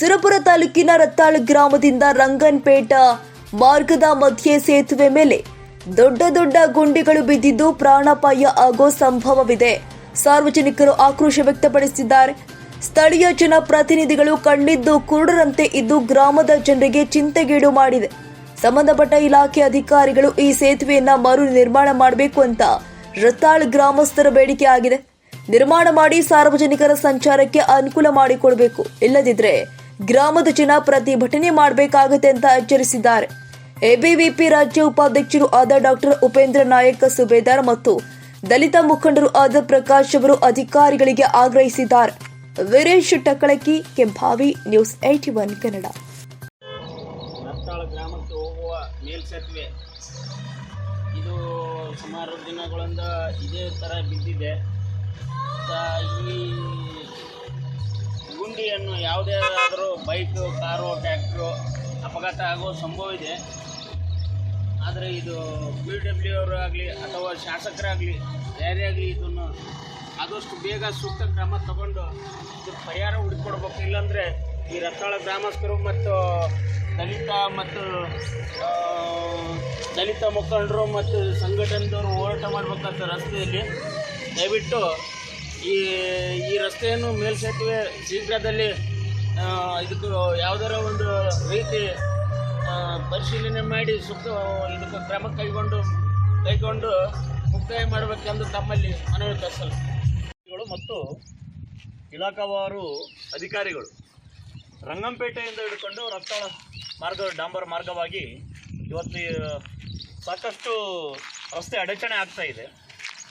ಸುರಪುರ ತಾಲೂಕಿನ ರತ್ತಾಳ ಗ್ರಾಮದಿಂದ ರಂಗನ್ಪೇಟ ಮಾರ್ಗದ ಮಧ್ಯೆ ಸೇತುವೆ ಮೇಲೆ ದೊಡ್ಡ ದೊಡ್ಡ ಗುಂಡಿಗಳು ಬಿದ್ದಿದ್ದು ಪ್ರಾಣಾಪಾಯ ಆಗೋ ಸಂಭವವಿದೆ. ಸಾರ್ವಜನಿಕರು ಆಕ್ರೋಶ ವ್ಯಕ್ತಪಡಿಸಿದ್ದಾರೆ. ಸ್ಥಳೀಯ ಜನಪ್ರತಿನಿಧಿಗಳು ಕಣ್ಣಿದ್ದು ಕುರುಡರಂತೆ ಇದ್ದು ಗ್ರಾಮದ ಜನರಿಗೆ ಚಿಂತೆಗೀಡು ಮಾಡಿದೆ. ಸಂಬಂಧಪಟ್ಟ ಇಲಾಖೆ ಅಧಿಕಾರಿಗಳು ಈ ಸೇತುವೆಯನ್ನ ಮರು ನಿರ್ಮಾಣ ಮಾಡಬೇಕು ಅಂತ ರತ್ತಾಳ್ ಗ್ರಾಮಸ್ಥರ ಬೇಡಿಕೆ ಆಗಿದೆ. ನಿರ್ಮಾಣ ಮಾಡಿ ಸಾರ್ವಜನಿಕರ ಸಂಚಾರಕ್ಕೆ ಅನುಕೂಲ ಮಾಡಿಕೊಡಬೇಕು. ಇಲ್ಲದಿದ್ರೆ ಗ್ರಾಮದ ಜನ ಪ್ರತಿಭಟನೆ ಮಾಡಬೇಕಾಗುತ್ತೆ ಅಂತ ಎಚ್ಚರಿಸಿದ್ದಾರೆ. ಎಬಿವಿಪಿ ರಾಜ್ಯ ಉಪಾಧ್ಯಕ್ಷರು ಆದ ಡಾಕ್ಟರ್ ಉಪೇಂದ್ರ ನಾಯಕ್, ಸುಬೇದಾರ್ ಮತ್ತು ದಲಿತ ಮುಖಂಡರು ಆದ ಪ್ರಕಾಶ್ ಅವರು ಅಧಿಕಾರಿಗಳಿಗೆ ಆಗ್ರಹಿಸಿದ್ದಾರೆ. Veeresh Takalaki, Kembhavi news AT one Kannada. ಮೇಲ್ಸೇತುವೆ. ಇದು ಸುಮಾರು ದಿನಗಳಿಂದ ಇದೇ ಥರ ಬಿದ್ದಿದೆ. ಈ ಗುಂಡಿಯನ್ನು ಯಾವುದೇ ಆದರೂ ಬೈಕು, ಕಾರು ಟ್ಯಾಕ್ಟ್ರು ಅಪಘಾತ ಆಗೋ ಸಂಭವ ಇದೆ. ಆದರೆ ಇದು ಬಿ ಡಬ್ಲ್ಯೂ ಅವರಾಗಲಿ ಅಥವಾ ಶಾಸಕರಾಗಲಿ, ಯಾರೇ ಆಗಲಿ ಇದನ್ನು ಆದಷ್ಟು ಬೇಗ ಸೂಕ್ತ ಕ್ರಮ ತಗೊಂಡು ಇದು ಪರಿಹಾರ ಹುಡುಕೊಡ್ಬೇಕು. ಇಲ್ಲಾಂದರೆ ಈ ರತ್ತಾಳ ಗ್ರಾಮಸ್ಥರು ಮತ್ತು ದಲಿತ ಮತ್ತು ದಲಿತ ಮುಖಂಡರು ಮತ್ತು ಸಂಘಟನೆದವರು ಹೋರಾಟ ಮಾಡಬೇಕಾದ ರಸ್ತೆಯಲ್ಲಿ ದಯವಿಟ್ಟು ಈ ಈ ರಸ್ತೆಯನ್ನು ಮೇಲ್ಸೇತುವೆ ಶೀಘ್ರದಲ್ಲಿ ಇದಕ್ಕೆ ಯಾವುದರ ಒಂದು ರೀತಿ ಪರಿಶೀಲನೆ ಮಾಡಿ ಸೂಕ್ತ, ಇದಕ್ಕೆ ಕ್ರಮ ಕೈಗೊಂಡು ಕೈಗೊಂಡು ಮುಕ್ತಾಯ ಮಾಡಬೇಕೆಂದು ತಮ್ಮಲ್ಲಿ ಮನವಿ ಕಳಿಸಲು ಮತ್ತು ಇಲಾಖಾವಾರು ಅಧಿಕಾರಿಗಳು ರಂಗಂಪೇಟೆಯಿಂದ ಹಿಡ್ಕೊಂಡು ರತ್ತಾಳ ಮಾರ್ಗ, ಡಾಂಬರ್ ಮಾರ್ಗವಾಗಿ ಇವತ್ತು ಸಾಕಷ್ಟು ರಸ್ತೆ ಅಡಚಣೆ ಆಗ್ತಾ ಇದೆ.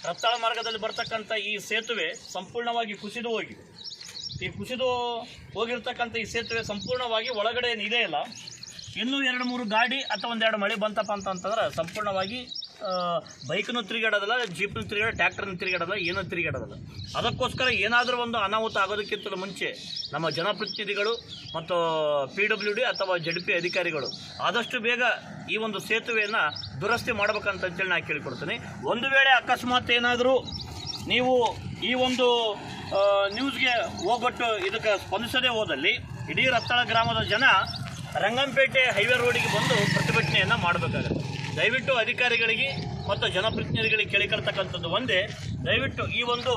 ರತ್ತಾಳ ಮಾರ್ಗದಲ್ಲಿ ಬರ್ತಕ್ಕಂಥ ಈ ಸೇತುವೆ ಸಂಪೂರ್ಣವಾಗಿ ಕುಸಿದು ಹೋಗಿದೆ. ಈ ಕುಸಿದು ಹೋಗಿರ್ತಕ್ಕಂಥ ಈ ಸೇತುವೆ ಸಂಪೂರ್ಣವಾಗಿ ಒಳಗಡೆ ಇದೆ ಇಲ್ಲ, ಇನ್ನೂ ಎರಡು ಮೂರು ಗಾಡಿ ಅಥವಾ ಒಂದೆರಡು ಮಳೆ ಬಂತಪ್ಪ ಅಂತಂತಂದ್ರೆ ಸಂಪೂರ್ಣವಾಗಿ ಬೈಕ್ನು ತಿರುಗಾಡೋದಲ್ಲ ಜೀಪ್ನು ತಿರುಗಾಡ ಟ್ಯಾಕ್ಟರ್ನ ತಿರುಗಾಡೋದಲ್ಲ, ಏನೂ ತಿರುಗಾಡೋದಲ್ಲ. ಅದಕ್ಕೋಸ್ಕರ ಏನಾದರೂ ಒಂದು ಅನಾಹುತ ಆಗೋದಕ್ಕಿಂತ ಮುಂಚೆ ನಮ್ಮ ಜನಪ್ರತಿನಿಧಿಗಳು ಮತ್ತು ಪಿ ಡಬ್ಲ್ಯೂ ಡಿ ಅಥವಾ ಜಡ್ ಪಿ ಅಧಿಕಾರಿಗಳು ಆದಷ್ಟು ಬೇಗ ಈ ಒಂದು ಸೇತುವೆಯನ್ನು ದುರಸ್ತಿ ಮಾಡ್ಬೇಕಂತ ಅಂತೇಳಿ ನಾನು ಕೇಳಿಕೊಡ್ತೀನಿ ಒಂದು ವೇಳೆ ಅಕಸ್ಮಾತ್ ಏನಾದರೂ ನೀವು ಈ ಒಂದು ನ್ಯೂಸ್ಗೆ ಹೋಗ್ಬಿಟ್ಟು ಇದಕ್ಕೆ ಸ್ಪಂದಿಸದೇ ಹೋದಲ್ಲಿ ಇಡೀ ರತ್ತಾಳ ಗ್ರಾಮದ ಜನ ರಂಗಂಪೇಟೆ ಹೈವೇ ರೋಡಿಗೆ ಬಂದು ಪ್ರತಿಭಟನೆಯನ್ನು ಮಾಡಬೇಕಾಗುತ್ತೆ. ದಯವಿಟ್ಟು ಅಧಿಕಾರಿಗಳಿಗೆ ಮತ್ತು ಜನಪ್ರತಿನಿಧಿಗಳಿಗೆ ಕೇಳಿಕೊಳ್ತಕ್ಕಂಥದ್ದು ಒಂದೇ. ದಯವಿಟ್ಟು ಈ ಒಂದು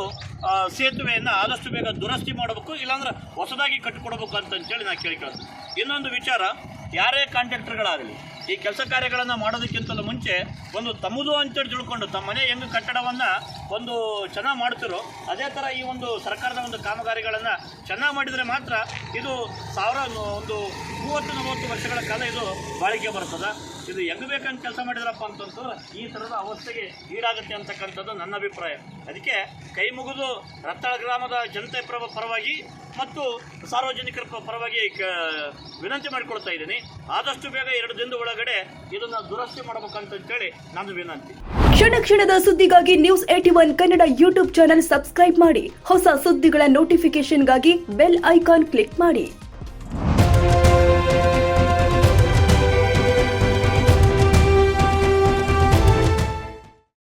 ಸೇತುವೆಯನ್ನು ಆದಷ್ಟು ಬೇಗ ದುರಸ್ತಿ ಮಾಡಬೇಕು, ಇಲ್ಲಾಂದ್ರೆ ಹೊಸದಾಗಿ ಕಟ್ಟಿಕೊಡ್ಬೇಕು ಅಂತಂತೇಳಿ ನಾನು ಕೇಳಿಕೊಳ್ತೀನಿ. ಇನ್ನೊಂದು ವಿಚಾರ, ಯಾರೇ ಕಾಂಟ್ರಾಕ್ಟರ್ಗಳಾಗಲಿ, ಈ ಕೆಲಸ ಕಾರ್ಯಗಳನ್ನು ಮಾಡೋದಕ್ಕಿಂತಲೂ ಮುಂಚೆ ಒಂದು ತಮ್ಮದು ಅಂತೇಳಿ ತಿಳ್ಕೊಂಡು ತಮ್ಮ ಮನೆ ಹೆಂಗೆ ಕಟ್ಟಡವನ್ನು ಒಂದು ಚೆನ್ನಾಗಿ ಮಾಡ್ತಿರೋ, ಅದೇ ಥರ ಈ ಒಂದು ಸರ್ಕಾರದ ಒಂದು ಕಾಮಗಾರಿಗಳನ್ನು ಚೆನ್ನಾಗಿ ಮಾಡಿದರೆ ಮಾತ್ರ ಇದು ಸಾವಿರ ಒಂದು ಮೂವತ್ತು ನಲವತ್ತು ವರ್ಷಗಳ ಕಾಲ ಇದು ಬಾಳಿಕೆ ಬರ್ತದೆ. ಇದು ಹೆಂಗ್ ಬೇಕಂತ ಕೆಲಸ ಮಾಡಿದ್ರಪ್ಪ ಅಂತಂದ್ರೆ ಈ ಥರದ ಅವಸ್ಥೆಗೆ ಈಡಾಗುತ್ತೆ ಅಂತಕ್ಕಂಥದ್ದು ನನ್ನ ಅಭಿಪ್ರಾಯ. ಅದಕ್ಕೆ ಕೈ ಮುಗಿದು ರತ್ತಾಳ ಗ್ರಾಮದ ಜನತೆ ಪರ ಪರವಾಗಿ ಮತ್ತು ಸಾರ್ವಜನಿಕರ ಪರವಾಗಿ ವಿನಂತಿ ಮಾಡಿಕೊಳ್ತಾ ಇದ್ದೀನಿ. ಆದಷ್ಟು ಬೇಗ ಎರಡು ದಿನದ ಒಳಗಡೆ ಇದನ್ನು ದುರಸ್ತಿ ಮಾಡ್ಬೇಕಂತೇಳಿ ನಾನು ವಿನಂತಿ. ಕ್ಷಣ ಕ್ಷಣದ ಸುದ್ದಿಗಾಗಿ news AT one Kannada YouTube channel subscribe ಮಾಡಿ. ಹೊಸ ಸುದ್ದಿಗಳ ನೋಟಿಫಿಕೇಶನ್ಗಾಗಿ ಬೆಲ್ ಐಕಾನ್ ಕ್ಲಿಕ್ ಮಾಡಿ.